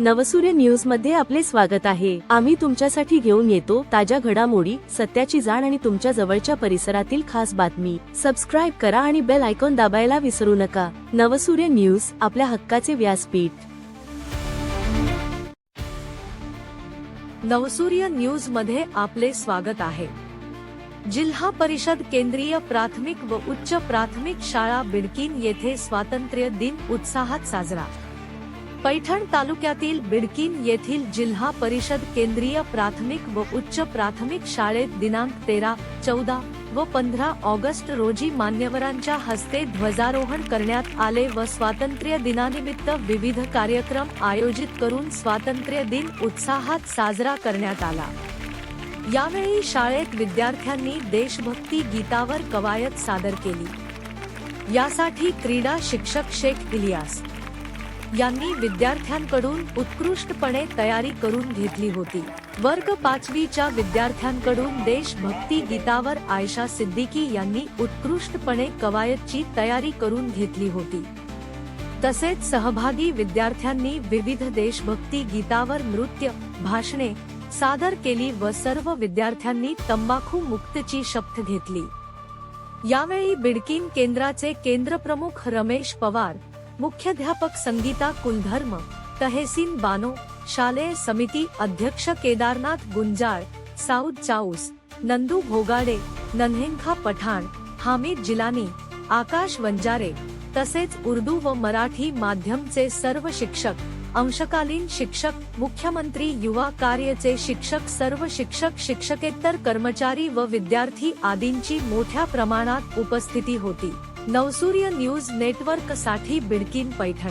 नवसूर्य न्यूजमध्ये आपले स्वागत आहे. आम्ही तुमच्यासाठी घेऊन येतो ताज्या घडामोडी सत्याची जाण आणि तुमच्या जवळच्या परिसरातील खास बातमी. सबस्क्राईब करा आणि बेल आयकॉन दाबायला विसरू नका. नवसूर्य न्यूज आपल्या हक्काचे व्यासपीठ. नवसूर्य न्यूजमध्ये आपले स्वागत आहे. जिल्हा परिषद केंद्रीय प्राथमिक व उच्च प्राथमिक शाळा बिडकीन येथे स्वातंत्र्य दिन उत्साहात साजरा. पैठण तालुक्यातील बिडकीन येथील जिल्हा परिषद केंद्रीय प्राथमिक व उच्च प्राथमिक शाळेत दिनांक तेरा चौदा व पंधरा ऑगस्ट रोजी मान्यवरांच्या हस्ते ध्वजारोहण करण्यात आले व स्वातंत्र्य दिनानिमित्त विविध कार्यक्रम आयोजित करून स्वातंत्र्य दिन उत्साहात साजरा करण्यात आला. यावेळी शाळेत विद्यार्थ्यांनी देशभक्ती गीतावर कवायत सादर केली. यासाठी क्रीडा शिक्षक शेख इलियास यांनी विद्यार्थ्यांकडून उत्कृष्टपणे तयारी करून घेतली होती. वर्ग पाचवीच्या विद्यार्थ्यांकडून देशभक्ती गीतावर आयशा सिद्दीकी यांनी उत्कृष्टपणे कवायतची तयारी करून घेतली होती. तसेच सहभागी विद्यार्थ्यांनी विविध देशभक्ती गीतावर नृत्य भाषणे सादर केली व सर्व विद्यार्थ्यांनी तंबाखू मुक्तची शपथ घेतली. यावेळी बिडकीन केंद्राचे केंद्रप्रमुख रमेश पवार मुख्याध्यापक संगीता कुलधर्म तहसीन बानो शालेय समिती अध्यक्ष केदारनाथ गुंजाळ साऊद चाऊस नंदू भोगाडे नन्हेंखा पठाण हामिद जिलानी आकाश वंजारे तसेच उर्दू व मराठी माध्यमचे सर्व शिक्षक. अंशकालीन शिक्षक मुख्यमंत्री युवा कार्यचे शिक्षक सर्व शिक्षक शिक्षकेतर कर्मचारी व विद्यार्थी आदींची मोठ्या प्रमाणात उपस्थिती होती. नवसूर्य न्यूज नेटवर्कसाठी बिडकीन पैठण.